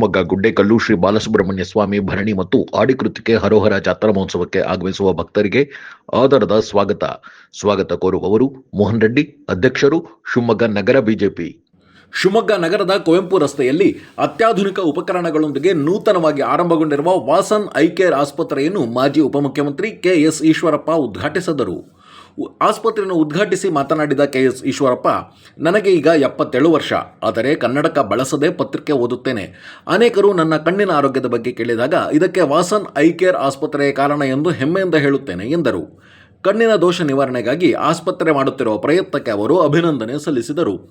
ಶಿವಮೊಗ್ಗ, ಗುಡ್ಡೇಕಲ್ಲು, ಶ್ರೀ ಬಾಲಸುಬ್ರಹ್ಮಣ್ಯ ಸ್ವಾಮಿ ಭರಣಿ ಮತ್ತು ಆಡಿಕೃತಿಕೆ ಹರೋಹರ ಜಾತ್ರಾ ಮಹೋತ್ಸವಕ್ಕೆ ಆಗಮಿಸುವ ಭಕ್ತರಿಗೆ ಆದರದ ಸ್ವಾಗತ. ಸ್ವಾಗತ ಕೋರುವವರು ಮೋಹನ್ ರೆಡ್ಡಿ, ಅಧ್ಯಕ್ಷರು ಶಿವಮೊಗ್ಗ ನಗರ ಬಿಜೆಪಿ. ಶಿವಮೊಗ್ಗ ನಗರದ ಕುವೆಂಪು ರಸ್ತೆಯಲ್ಲಿ ಅತ್ಯಾಧುನಿಕ ಉಪಕರಣಗಳೊಂದಿಗೆ ನೂತನವಾಗಿ ಆರಂಭಗೊಂಡಿರುವ ವಾಸನ್ ಐಕೇರ್ ಆಸ್ಪತ್ರೆಯನ್ನು ಮಾಜಿ ಉಪಮುಖ್ಯಮಂತ್ರಿ ಕೆಎಸ್ ಈಶ್ವರಪ್ಪ ಉದ್ಘಾಟಿಸಿದರು. ಆಸ್ಪತ್ರೆಯನ್ನು ಉದ್ಘಾಟಿಸಿ ಮಾತನಾಡಿದ ಕೆ ಎಸ್ ಈಶ್ವರಪ್ಪ, ನನಗೆ ಈಗ ಎಪ್ಪತ್ತೇಳು ವರ್ಷ, ಆದರೆ ಕನ್ನಡಕ ಬಳಸದೆ ಪತ್ರಿಕೆ ಓದುತ್ತೇನೆ. ಅನೇಕರು ನನ್ನ ಕಣ್ಣಿನ ಆರೋಗ್ಯದ ಬಗ್ಗೆ ಕೇಳಿದಾಗ, ಇದಕ್ಕೆ ವಾಸನ್ ಐ ಕೇರ್ ಆಸ್ಪತ್ರೆಯ ಕಾರಣ ಎಂದು ಹೆಮ್ಮೆಯಿಂದ ಹೇಳುತ್ತೇನೆ, ಎಂದರು. ಕಣ್ಣಿನ ದೋಷ ನಿವಾರಣೆಗಾಗಿ ಆಸ್ಪತ್ರೆ ಮಾಡುತ್ತಿರುವ ಪ್ರಯತ್ನಕ್ಕೆ ಅವರು ಅಭಿನಂದನೆ ಸಲ್ಲಿಸಿದರು.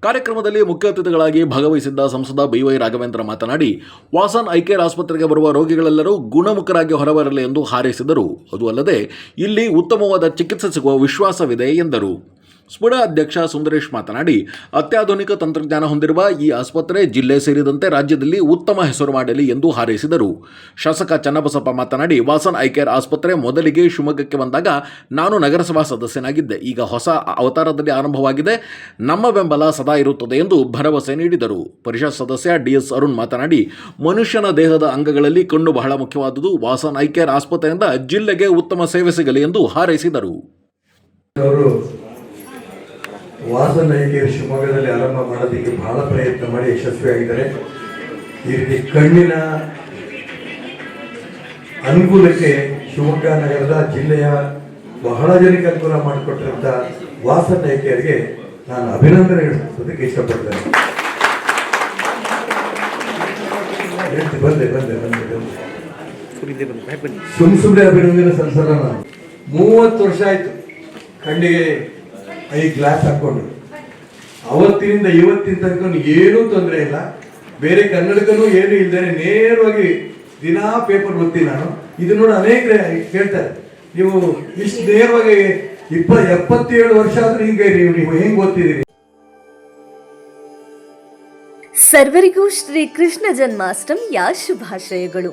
ಕಾರ್ಯಕ್ರಮದಲ್ಲಿ ಮುಖ್ಯ ಅತಿಥಿಗಳಾಗಿ ಭಾಗವಹಿಸಿದ್ದ ಸಂಸದ ಬಿವೈ ರಾಘವೇಂದ್ರ ಮಾತನಾಡಿ, ವಾಸನ್ ಐಕೇರ್ ಆಸ್ಪತ್ರೆಗೆ ಬರುವ ರೋಗಿಗಳೆಲ್ಲರೂ ಗುಣಮುಖರಾಗಿ ಹೊರಬರಲಿ ಎಂದು ಹಾರೈಸಿದರು. ಅದು ಅಲ್ಲದೆ, ಇಲ್ಲಿ ಉತ್ತಮವಾದ ಚಿಕಿತ್ಸೆ ಸಿಗುವ ವಿಶ್ವಾಸವಿದೆ ಎಂದರು. ಸ್ಫುಡ ಅಧ್ಯಕ್ಷ ಸುಂದರೇಶ್ ಮಾತನಾಡಿ, ಅತ್ಯಾಧುನಿಕ ತಂತ್ರಜ್ಞಾನ ಹೊಂದಿರುವ ಈ ಆಸ್ಪತ್ರೆ ಜಿಲ್ಲೆ ಸೇರಿದಂತೆ ರಾಜ್ಯದಲ್ಲಿ ಉತ್ತಮ ಹೆಸರು ಮಾಡಲಿ ಎಂದು ಹಾರೈಸಿದರು. ಶಾಸಕ ಚನ್ನಬಸಪ್ಪ ಮಾತನಾಡಿ, ವಾಸನ್ ಐಕೇರ್ ಆಸ್ಪತ್ರೆ ಮೊದಲಿಗೆ ಶಿವಮೊಗ್ಗಕ್ಕೆ ಬಂದಾಗ ನಾನು ನಗರಸಭಾ ಸದಸ್ಯನಾಗಿದ್ದೆ. ಈಗ ಹೊಸ ಅವತಾರದಲ್ಲಿ ಆರಂಭವಾಗಿದೆ. ನಮ್ಮ ಬೆಂಬಲ ಸದಾ ಇರುತ್ತದೆ ಎಂದು ಭರವಸೆ ನೀಡಿದರು. ಪರಿಷತ್ ಸದಸ್ಯ ಡಿಎಸ್ ಅರುಣ್ ಮಾತನಾಡಿ, ಮನುಷ್ಯನ ದೇಹದ ಅಂಗಗಳಲ್ಲಿ ಕಣ್ಣು ಬಹಳ ಮುಖ್ಯವಾದುದು. ವಾಸನ್ ಐಕೇರ್ ಆಸ್ಪತ್ರೆಯಿಂದ ಜಿಲ್ಲೆಗೆ ಉತ್ತಮ ಸೇವೆ ಸಿಗಲಿ ಎಂದು ಹಾರೈಸಿದರು. ವಾಸನ ಐಕೇರಿ ಶಿವಮೊಗ್ಗದಲ್ಲಿ ಆರಂಭ ಮಾಡೋದಕ್ಕೆ ಬಹಳ ಪ್ರಯತ್ನ ಮಾಡಿ ಯಶಸ್ವಿಯಾಗಿದ್ದಾರೆ. ಈ ರೀತಿ ಕಣ್ಣಿನ ಅನುಕೂಲಕ್ಕೆ ಶಿವಮೊಗ್ಗ ನಗರದ ಜಿಲ್ಲೆಯ ಬಹಳ ಜನಕ್ಕೆ ಅನುಕೂಲ ಮಾಡಿಕೊಟ್ಟಿರುವಂಥ ವಾಸನ ನಾಯಕಿಯರಿಗೆ ನಾನು ಅಭಿನಂದನೆ ಸಲ್ಲಿಸೋದಕ್ಕೆ ಇಷ್ಟಪಡ್ತೇನೆ. ಬಂದೆ ಬಂದೆ ಬಂದೆ ಬಂದೆ. ಸುಮ್ ಸುಮ್ಮನೆ ಅಭಿನಂದನೆ ಸಲ್ಲಿಸಲ್ಲ ನಾನು. ಮೂವತ್ತು ವರ್ಷ ಆಯ್ತು ಕಣ್ಣಿಗೆ ಐ ಗ್ಲಾಸ್ ಹಾಕೊಂಡು ಅವತ್ತಿನಿಂದ ಇವತ್ತಿನ ತನಕ ಏನೂ ತೊಂದರೆ ಇಲ್ಲ. ಬೇರೆ ಕನ್ನಡಕನೂ ಏನು ಇಲ್ದೇನೆ ನೇರವಾಗಿ ದಿನಾ ಪೇಪರ್ ಓದ್ತೀನಿ ನಾನು. ಇದು ನೋಡಿ ಅನೇಕ ಕೇಳ್ತಾರೆ ನೀವು ಇಷ್ಟು ನೇರವಾಗಿ ಇಪ್ಪ ಎಪ್ಪತ್ತೇಳು ವರ್ಷ ಆದ್ರೂ ಹಿಂಗೆ ನೀವು ನೀವು ಹೆಂಗ್ ಓದ್ತಿದ್ದೀರಿ? ಸರ್ವರಿಗೂ ಶ್ರೀ ಕೃಷ್ಣ ಜನ್ಮಾಷ್ಟಮಿಯ ಶುಭಾಶಯಗಳು.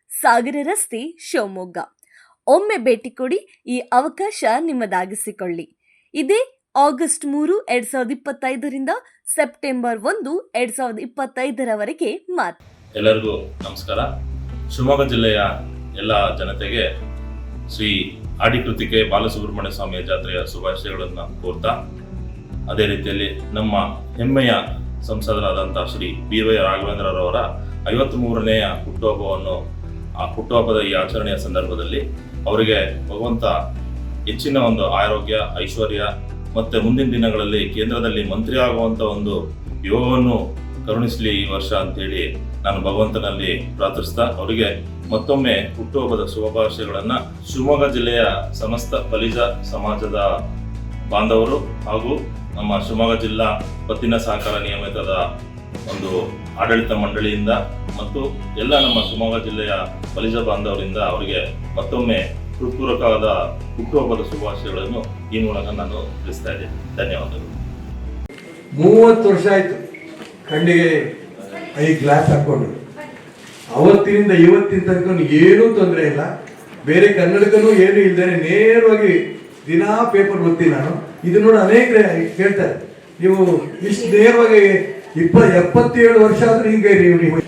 ಸಾಗರ ರಸ್ತೆ, ಶಿವಮೊಗ್ಗ. ಒಮ್ಮೆ ಭೇಟಿ ಕೊಡಿ, ಈ ಅವಕಾಶ ನಿಮ್ಮದಾಗಿಸಿಕೊಳ್ಳಿ. ಇದೇ ಆಗಸ್ಟ್ ಮೂರು, ಎರಡ್ ಸಾವಿರದ ಇಪ್ಪತ್ತೈದರಿಂದ ಸೆಪ್ಟೆಂಬರ್ ಒಂದು, ಎರಡ್ ಸಾವಿರದ ಇಪ್ಪತ್ತೈದರವರೆಗೆ ಮಾತು. ಎಲ್ಲರಿಗೂ ನಮಸ್ಕಾರ. ಶಿವಮೊಗ್ಗ ಜಿಲ್ಲೆಯ ಎಲ್ಲ ಜನತೆಗೆ ಶ್ರೀ ಆಡಿಕೃತಿಕೆ ಬಾಲಸುಬ್ರಹ್ಮಣ್ಯ ಸ್ವಾಮಿಯ ಜಾತ್ರೆಯ ಶುಭಾಶಯಗಳನ್ನು ಕೋರ್ತಾ, ಅದೇ ರೀತಿಯಲ್ಲಿ ನಮ್ಮ ಹೆಮ್ಮೆಯ ಸಂಸದರಾದಂಥ ಶ್ರೀ ಬಿ ವೈ ರಾಘವೇಂದ್ರರವರ ಐವತ್ತ್ ಮೂರನೆಯ ಹುಟ್ಟುಹಬ್ಬವನ್ನು ಆ ಹುಟ್ಟುಹಬ್ಬದ ಈ ಆಚರಣೆಯ ಸಂದರ್ಭದಲ್ಲಿ ಅವರಿಗೆ ಭಗವಂತ ಹೆಚ್ಚಿನ ಒಂದು ಆರೋಗ್ಯ, ಐಶ್ವರ್ಯ ಮತ್ತೆ ಮುಂದಿನ ದಿನಗಳಲ್ಲಿ ಕೇಂದ್ರದಲ್ಲಿ ಮಂತ್ರಿ ಆಗುವಂತ ಒಂದು ಯೋಗವನ್ನು ಕರುಣಿಸಲಿ ಈ ವರ್ಷ ಅಂತೇಳಿ ನಾನು ಭಗವಂತನಲ್ಲಿ ಪ್ರಾರ್ಥಿಸ್ತಾ ಅವರಿಗೆ ಮತ್ತೊಮ್ಮೆ ಹುಟ್ಟುಹಬ್ಬದ ಶುಭಾಶಯಗಳನ್ನ ಶಿವಮೊಗ್ಗ ಜಿಲ್ಲೆಯ ಸಮಸ್ತ ಬಲಿಜ ಸಮಾಜದ ಬಾಂಧವರು ಹಾಗೂ ನಮ್ಮ ಶಿವಮೊಗ್ಗ ಜಿಲ್ಲಾ ಪತ್ತಿನ ಸಹಕಾರ ನಿಯಮಿತದ ಒಂದು ಆಡಳಿತ ಮಂಡಳಿಯಿಂದ ಮತ್ತು ಎಲ್ಲ ನಮ್ಮ ಶಿವಮೊಗ್ಗ ಜಿಲ್ಲೆಯ ಬಲಿಜ ಬಾಂಧವರಿಂದ ಅವರಿಗೆ ಮತ್ತೊಮ್ಮೆ ಹೃತ್ಪೂರ್ವಕವಾದ ಹುಟ್ಟುಹಬ್ಬದ ಶುಭಾಶಯಗಳನ್ನು ಈ ಮೂಲಕ ನಾನು ತಿಳಿಸ್ತಾ ಇದ್ದೇನೆ. ಧನ್ಯವಾದಗಳು. ಮೂವತ್ತು ವರ್ಷ ಆಯ್ತು ಕಣ್ಣಿಗೆ ಐ ಗ್ಲಾಸ್ ಹಾಕೊಂಡು. ಅವತ್ತಿನಿಂದ ಇವತ್ತಿನ ತನಕ ಏನೂ ತೊಂದರೆ ಇಲ್ಲ. ಬೇರೆ ಕನ್ನಡಕನೂ ಏನು ಇಲ್ಲದೆ ನೇರವಾಗಿ ದಿನಾ ಪೇಪರ್ ಓದ್ತೀನಿ ನಾನು. ಇದು ನೋಡಿ ಅನೇಕ ಕೇಳ್ತಾರೆ ನೀವು ಇಷ್ಟು ನೇರವಾಗಿ ಇಪ್ಪ ಎಪ್ಪತ್ತೇಳು ವರ್ಷ ಆದ್ರೂ ಹಿಂಗೆ ನೀವು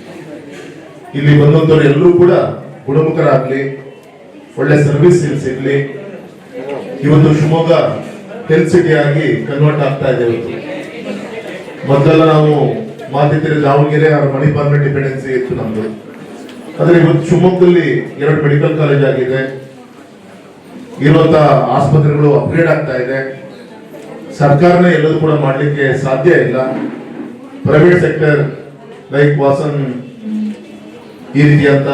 ಇಲ್ಲಿ ಬಂದಂತವ್ರು ಎಲ್ಲರೂ ಕೂಡ ಗುಣಮುಖರಾಗ್ಲಿ, ಒಳ್ಳೆ ಸರ್ವಿಸ್ ಸಿಗ್ಲಿ. ಇವತ್ತು ಶಿವಮೊಗ್ಗ ಹೆಲ್ತ್ ಸಿಟಿ ಆಗಿ ಕನ್ವರ್ಟ್ ಆಗ್ತಾ ಇದೆ ಇವತ್ತು. ಮೊದಲೆಲ್ಲ ನಾವು ಮಾತಿದ್ರೆ ದಾವಣಗೆರೆ ಅವ್ರ ಮಣಿಪಾಲ್ ಡಿಪೆಂಡೆನ್ಸಿ ಇತ್ತು ನಮ್ದು. ಆದ್ರೆ ಇವತ್ತು ಶಿವಮೊಗ್ಗದಲ್ಲಿ ಎರಡು ಮೆಡಿಕಲ್ ಕಾಲೇಜ್ ಆಗಿದೆ. ಇರುವಂತ ಆಸ್ಪತ್ರೆಗಳು ಅಪ್ಗ್ರೇಡ್ ಆಗ್ತಾ ಇದೆ. ಸರ್ಕಾರನೇ ಎಲ್ಲದೂ ಕೂಡ ಮಾಡ್ಲಿಕ್ಕೆ ಸಾಧ್ಯ ಇಲ್ಲ. ಪ್ರೈವೇಟ್ ಸೆಕ್ಟರ್ ಲೈಕ್ ವಾಸನ್ ಈ ರೀತಿಯಂತ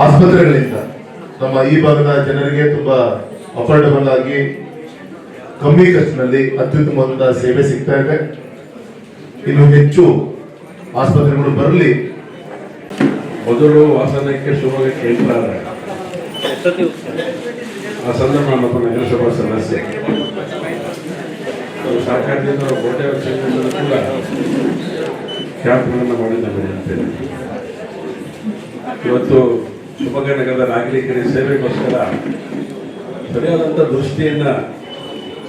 ಆಸ್ಪತ್ರೆಗಳಿಂದ ನಮ್ಮ ಈ ಭಾಗದ ಜನರಿಗೆ ತುಂಬಾ ಅಫೋರ್ಡಬಲ್ ಆಗಿ ಕಮ್ಮಿ ಖರ್ಚಿನಲ್ಲಿ ಅತ್ಯುತ್ತಮವಾದ ಸೇವೆ ಸಿಗ್ತಾ ಇದೆ. ಇನ್ನು ಹೆಚ್ಚು ಆಸ್ಪತ್ರೆಗಳು ಬರಲಿ. ಮೊದಲು ವಾಸನಕ್ಕೆ ಶಿವಮೊಗ್ಗ ಕೇಂದ್ರ ಆ ಸಂದರ್ಭ ನಮ್ಮ ನಗರಸಭಾ ಸದಸ್ಯ ಅವರು ಸರ್ಕಾರದಿಂದ ಕೋಟೆ ವರ್ಷಗಳಿಂದ ಕೂಡ ಕ್ಯಾಂಪ್ಗಳನ್ನು ಮಾಡಿದ್ದಾರೆ ಅಂತೇಳಿ ಇವತ್ತು ಶಿವಮೊಗ್ಗ ನಗರದ ನಾಗರಿಕರ ಸೇವೆಗೋಸ್ಕರ ಸರಿಯಾದಂಥ ದೃಷ್ಟಿಯನ್ನ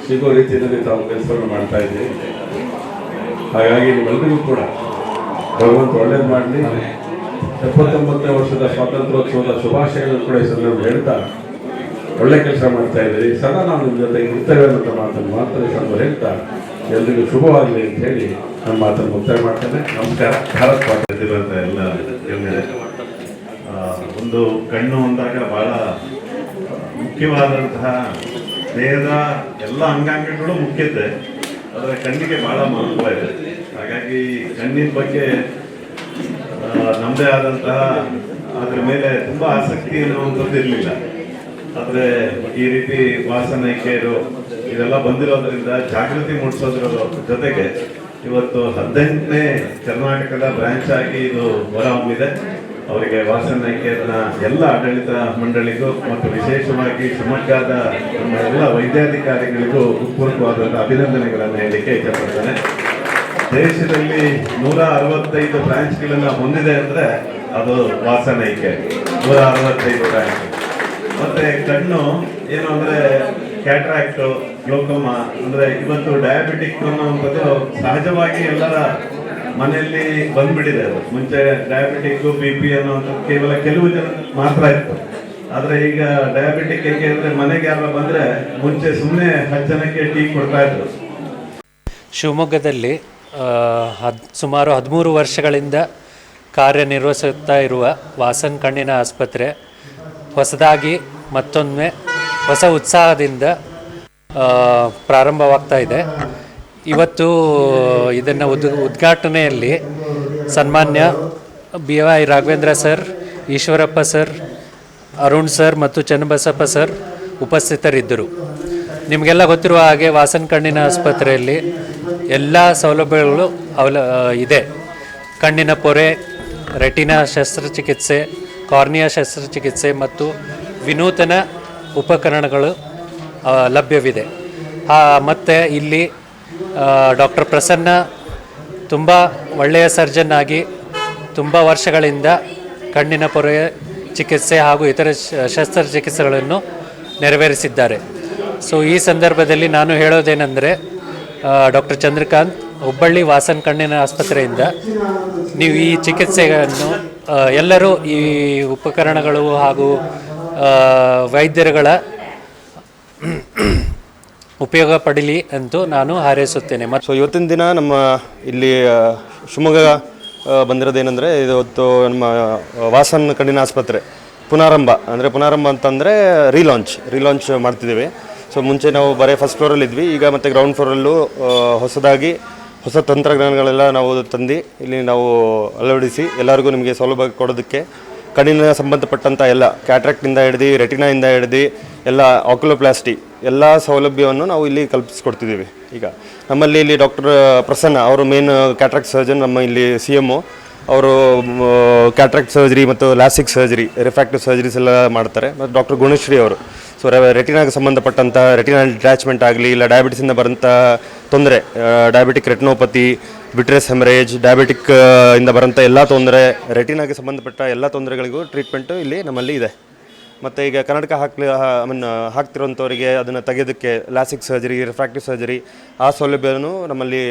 ಸಿಗೋ ರೀತಿಯಲ್ಲಿ ತಾವು ಕೆಲಸವನ್ನು ಮಾಡ್ತಾ ಇದ್ದೀವಿ. ಹಾಗಾಗಿ ನಿಮ್ಮೆಲ್ಲರಿಗೂ ಕೂಡ ಭಗವಂತ ಒಳ್ಳೇದು ಮಾಡಲಿ. ಎಪ್ಪತ್ತೊಂಬತ್ತನೇ ವರ್ಷದ ಸ್ವಾತಂತ್ರ್ಯೋತ್ಸವದ ಶುಭಾಶಯಗಳನ್ನು ಕೂಡ ಈ ಸಂದರ್ಭ ಹೇಳ್ತಾ ಒಳ್ಳೆ ಕೆಲಸ ಮಾಡ್ತಾ ಇದ್ದೀರಿ. ಸದಾ ನಾವು ನಿಮ್ಮ ಜೊತೆ ಇರ್ತೇವೆ ಅನ್ನೋ ಮಾತನ್ನು ಮಾತ್ರ ಸಂಬಂಧ ಹೇಳ್ತಾ ಎಲ್ರಿಗೂ ಶುಭವಾಗಲಿ ಅಂತ ಹೇಳಿ ನಮ್ಮ ಮಾತನ್ನು ಮುಕ್ತಾಯ ಮಾಡ್ತೇನೆ. ನಮಸ್ಕಾರ. ಭಾರತ್ ಇರುವಂತ ಎಲ್ಲ ಒಂದು ಕಣ್ಣು ಅಂದಾಗ ಬಹಳ ಮುಖ್ಯವಾದಂತಹ ದೇಹದ ಎಲ್ಲ ಅಂಗಾಂಗಗಳು ಮುಖ್ಯತೆ. ಆದರೆ ಕಣ್ಣಿಗೆ ಬಹಳ ಮಹತ್ವ ಇದೆ. ಹಾಗಾಗಿ ಕಣ್ಣಿನ ಬಗ್ಗೆ ನಮ್ಮದೇ ಆದಂತಹ ಅದರ ಮೇಲೆ ತುಂಬ ಆಸಕ್ತಿ ಅನ್ನುವಂಥದ್ದು ಇರಲಿಲ್ಲ. ಆದರೆ ಈ ರೀತಿ ವಾಸನೈಕೆಯರು ಇದೆಲ್ಲ ಬಂದಿರೋದ್ರಿಂದ ಜಾಗೃತಿ ಮೂಡಿಸೋದ್ರ ಜೊತೆಗೆ ಇವತ್ತು ಹದಿನೆಂಟನೇ ಕರ್ನಾಟಕದ ಬ್ರಾಂಚ್ ಆಗಿ ಇದು ಹೊರಹೊಮ್ಮಿದೆ ಅವರಿಗೆ ವಾಸನೈಕೆಯನ್ನ ಎಲ್ಲ ಆಡಳಿತ ಮಂಡಳಿಗೂ ಮತ್ತು ವಿಶೇಷವಾಗಿ ಶಿವಮೊಗ್ಗದ ನಮ್ಮ ಎಲ್ಲ ವೈದ್ಯಾಧಿಕಾರಿಗಳಿಗೂ ಉತ್ಪೂರ್ವವಾದಂತಹ ಅಭಿನಂದನೆಗಳನ್ನು ಹೇಳಲಿಕ್ಕೆ ಇಷ್ಟಪಡ್ತೇನೆ. ದೇಶದಲ್ಲಿ ನೂರ ಅರವತ್ತೈದು ಬ್ರಾಂಚ್ಗಳನ್ನ ಹೊಂದಿದೆ ಅಂದ್ರೆ ಅದು ವಾಸನೈಕೆ ನೂರ ಅರವತ್ತೈದು ಬ್ರಾಂಚ್ ಮತ್ತೆ ಕಣ್ಣು ಏನು ಅಂದ್ರೆ ಕ್ಯಾಟ್ರಾಕ್ಟ್, ಗ್ಲೋಕೋಮಾ, ಅಂದ್ರೆ ಇವತ್ತು ಡಯಾಬಿಟಿಕ್ ಅನ್ನುವಂಥದ್ದು ಸಹಜವಾಗಿ ಎಲ್ಲರ ಮನೆಯಲ್ಲಿ ಬಂದ್ಬಿಟ್ಟಿದೆ ಅದು. ಮುಂಚೆ ಡಯಾಬಿಟಿಕ್ ಬಿ ಪಿ ಅನ್ನುವಂಥದ್ದು ಕೇವಲ ಕೆಲವು ಜನ ಮಾತ್ರ ಇತ್ತು. ಆದ್ರೆ ಈಗ ಡಯಾಬಿಟಿಕ್ ಹೇಗೆ ಅಂದ್ರೆ ಮನೆಗೆ ಯಾರ ಬಂದ್ರೆ ಮುಂಚೆ ಸುಮ್ಮನೆ ಹತ್ತು ಜನಕ್ಕೆ ಟೀ ಕೊಡ್ತಾ ಇದ್ರು. ಶಿವಮೊಗ್ಗದಲ್ಲಿ ಹದ್, ಸುಮಾರು ಹದಿಮೂರು ವರ್ಷಗಳಿಂದ ಕಾರ್ಯನಿರ್ವಹಿಸುತ್ತಾ ಇರುವ ವಾಸನ್ ಕಣ್ಣಿನ ಆಸ್ಪತ್ರೆ ಹೊಸದಾಗಿ ಮತ್ತೊಮ್ಮೆ ಹೊಸ ಉತ್ಸಾಹದಿಂದ ಪ್ರಾರಂಭವಾಗ್ತಾ ಇದೆ. ಇವತ್ತು ಇದನ್ನು ಉದ್, ಉದ್ಘಾಟನೆಯಲ್ಲಿ ಸನ್ಮಾನ್ಯ B Y Raghavendra sir, Eshwarappa sir, Arun sir ಮತ್ತು ಚನ್ನಬಸಪ್ಪ ಸರ್ ಉಪಸ್ಥಿತರಿದ್ದರು. ನಿಮಗೆಲ್ಲ ಗೊತ್ತಿರುವ ಹಾಗೆ ವಾಸನ ಕಣ್ಣಿನ ಆಸ್ಪತ್ರೆಯಲ್ಲಿ ಎಲ್ಲ ಸೌಲಭ್ಯಗಳು ಅವಲ, ಇದೆ. ಕಣ್ಣಿನ ಪೊರೆ, ರೆಟಿನಾ ಶಸ್ತ್ರಚಿಕಿತ್ಸೆ ಕಾರ್ನಿಯಾ ಶಸ್ತ್ರಚಿಕಿತ್ಸೆ ಮತ್ತು ವಿನೂತನ ಉಪಕರಣಗಳು ಲಭ್ಯವಿದೆ. ಮತ್ತು ಇಲ್ಲಿ ಡಾಕ್ಟರ್ ಪ್ರಸನ್ನ ತುಂಬ ಒಳ್ಳೆಯ ಸರ್ಜನ್ ಆಗಿ ತುಂಬ ವರ್ಷಗಳಿಂದ ಕಣ್ಣಿನ ಪೊರೆ ಚಿಕಿತ್ಸೆ ಹಾಗೂ ಇತರ ಶಸ್ತ್ರಚಿಕಿತ್ಸೆಗಳನ್ನು ನೆರವೇರಿಸಿದ್ದಾರೆ. ಸೊ ಈ ಸಂದರ್ಭದಲ್ಲಿ ನಾನು ಹೇಳೋದೇನೆಂದರೆ ಡಾಕ್ಟರ್ ಚಂದ್ರಕಾಂತ್ ಹುಬ್ಬಳ್ಳಿ ವಾಸನ್ ಕಣ್ಣಿನ ಆಸ್ಪತ್ರೆಯಿಂದ ನೀವು ಈ ಚಿಕಿತ್ಸೆಯನ್ನು ಎಲ್ಲರೂ ಈ ಉಪಕರಣಗಳು ಹಾಗೂ ವೈದ್ಯರುಗಳ ಉಪಯೋಗ ಪಡೀಲಿ ಅಂತೂ ನಾನು ಹಾರೈಸುತ್ತೇನೆ. ಮತ್ತು ಸೊ ಇವತ್ತಿನ ದಿನ ನಮ್ಮ ಇಲ್ಲಿ ಶಿವಮೊಗ್ಗ ಬಂದಿರೋದೇನೆಂದರೆ ಇವತ್ತು ನಮ್ಮ ವಾಸನ್ ಕಣ್ಣಿನ ಆಸ್ಪತ್ರೆ, ಪುನಾರಂಭ. ಅಂದರೆ ಪುನಾರಂಭ ಅಂತಂದರೆ ರೀಲಾಂಚ್ ರೀಲಾಂಚ್ ಮಾಡ್ತಿದ್ದೀವಿ. ಸೊ ಮುಂಚೆ ನಾವು ಬರೀ ಫಸ್ಟ್ ಫ್ಲೋರಲ್ಲಿ ಇದ್ವಿ ಈಗ ಮತ್ತು ಗ್ರೌಂಡ್ ಫ್ಲೋರಲ್ಲೂ ಹೊಸದಾಗಿ ಹೊಸ ತಂತ್ರಜ್ಞಾನಗಳೆಲ್ಲ ನಾವು ತಂದು ಇಲ್ಲಿ ನಾವು ಅಳವಡಿಸಿ ಎಲ್ಲರಿಗೂ ನಿಮಗೆ ಸೌಲಭ್ಯ ಕೊಡೋದಕ್ಕೆ ಕಣ್ಣಿನ ಸಂಬಂಧಪಟ್ಟಂಥ ಎಲ್ಲ ಕ್ಯಾಟ್ರಾಕ್ಟಿಂದ ಹಿಡ್ದು, ರೆಟಿನಾಯಿಂದ ಹಿಡ್ದು, ಎಲ್ಲ ಆಕ್ಯುಲೋಪ್ಲಾಸ್ಟಿ ಎಲ್ಲ ಸೌಲಭ್ಯವನ್ನು ನಾವು ಇಲ್ಲಿ ಕಲ್ಪಿಸ್ಕೊಡ್ತಿದ್ದೀವಿ. ಈಗ ನಮ್ಮಲ್ಲಿ ಇಲ್ಲಿ ಡಾಕ್ಟರ್ ಪ್ರಸನ್ನ ಅವರು ಮೇನ್ ಕ್ಯಾಟ್ರಾಕ್ಟ್ ಸರ್ಜನ್ ನಮ್ಮ ಇಲ್ಲಿ ಸಿ ಎಮ್ಮು ಅವರು ಕ್ಯಾಟ್ರಾಕ್ಟ್ ಸರ್ಜರಿ ಮತ್ತು ಲಾಸಿಕ್ ಸರ್ಜರಿ ರಿಫ್ಯಾಕ್ಟಿವ್ ಸರ್ಜರೀಸ್ ಎಲ್ಲ ಮಾಡ್ತಾರೆ. ಮತ್ತು ಡಾಕ್ಟರ್ ಗುಣಶ್ರೀ ಅವರು. ಸೊ ರೆಟಿನಾಗೆ ಸಂಬಂಧಪಟ್ಟಂಥ ರೆಟಿನಲ್ ಡಿಟ್ಯಾಚ್ಮೆಂಟ್ ಆಗಲಿ, ಇಲ್ಲ ಡಯಾಬಿಟಿಸಿಂದ ಬರೋಂಥ ತೊಂದರೆ ಡಯಾಬಿಟಿಕ್ ರೆಟಿನೋಪತಿ ಬಿಟ್ರೆಸ್ ಹೆಮರೇಜ್ ಡಯಾಬಿಟಿಕ್ ಇಂದ ಬರೋಂಥ ಎಲ್ಲ ತೊಂದರೆ ರೆಟಿನಾಗೆ ಸಂಬಂಧಪಟ್ಟ ಎಲ್ಲ ತೊಂದರೆಗಳಿಗೂ ಟ್ರೀಟ್ಮೆಂಟು ಇಲ್ಲಿ ನಮ್ಮಲ್ಲಿ ಇದೆ. ಮತ್ತು ಈಗ ಕರ್ನಾಟಕ ಹಾಕಲಿ ಐ ಮೀನ್ ಹಾಕ್ತಿರೋಂಥವರಿಗೆ ಅದನ್ನು ತೆಗೆಯೋದಕ್ಕೆ ಲಾಸಿಕ್ ಸರ್ಜರಿ ರಿಫ್ರಾಕ್ಟಿವ್ ಸರ್ಜರಿ ಆ ಸೌಲಭ್ಯವನ್ನು ನಮ್ಮಲ್ಲಿ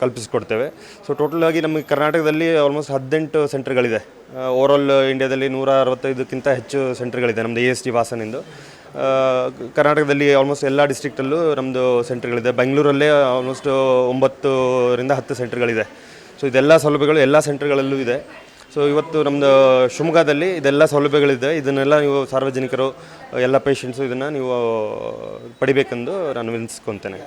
ಕಲ್ಪಿಸಿಕೊಡ್ತೇವೆ. ಸೊ ಟೋಟಲಾಗಿ ನಮಗೆ ಕರ್ನಾಟಕದಲ್ಲಿ ಆಲ್ಮೋಸ್ಟ್ ಹದಿನೆಂಟು ಸೆಂಟರ್ಗಳಿದೆ ಓವರಾಲ್ ಇಂಡಿಯಾದಲ್ಲಿ ನೂರ ಅರವತ್ತೈದಕ್ಕಿಂತ ಹೆಚ್ಚು ಸೆಂಟರ್ಗಳಿದೆ ನಮ್ಮದು ಎ ಎಸ್ ಟಿ ವಾಸನಿಂದು. ಕರ್ನಾಟಕದಲ್ಲಿ ಆಲ್ಮೋಸ್ಟ್ ಎಲ್ಲ ಡಿಸ್ಟ್ರಿಕ್ಟಲ್ಲೂ ನಮ್ಮದು ಸೆಂಟರ್ಗಳಿದೆ ಬೆಂಗಳೂರಲ್ಲೇ ಆಲ್ಮೋಸ್ಟ್ ಒಂಬತ್ತರಿಂದ ಹತ್ತು ಸೆಂಟರ್ಗಳಿದೆ ಸೊ ಇದೆಲ್ಲ ಸೌಲಭ್ಯಗಳು ಎಲ್ಲ ಸೆಂಟರ್ಗಳಲ್ಲೂ ಇದೆ. ಸೊ ಇವತ್ತು ನಮ್ಮದು ಶಿವಮೊಗ್ಗದಲ್ಲಿ ಇದೆಲ್ಲ ಸೌಲಭ್ಯಗಳಿದೆ. ಇದನ್ನೆಲ್ಲ ನೀವು ಸಾರ್ವಜನಿಕರು ಎಲ್ಲ ಪೇಷಂಟ್ಸು ಇದನ್ನು ನೀವು ಪಡಿಬೇಕೆಂದು ನಾನು ವಿನಿಸ್ಕೊತೇನೆ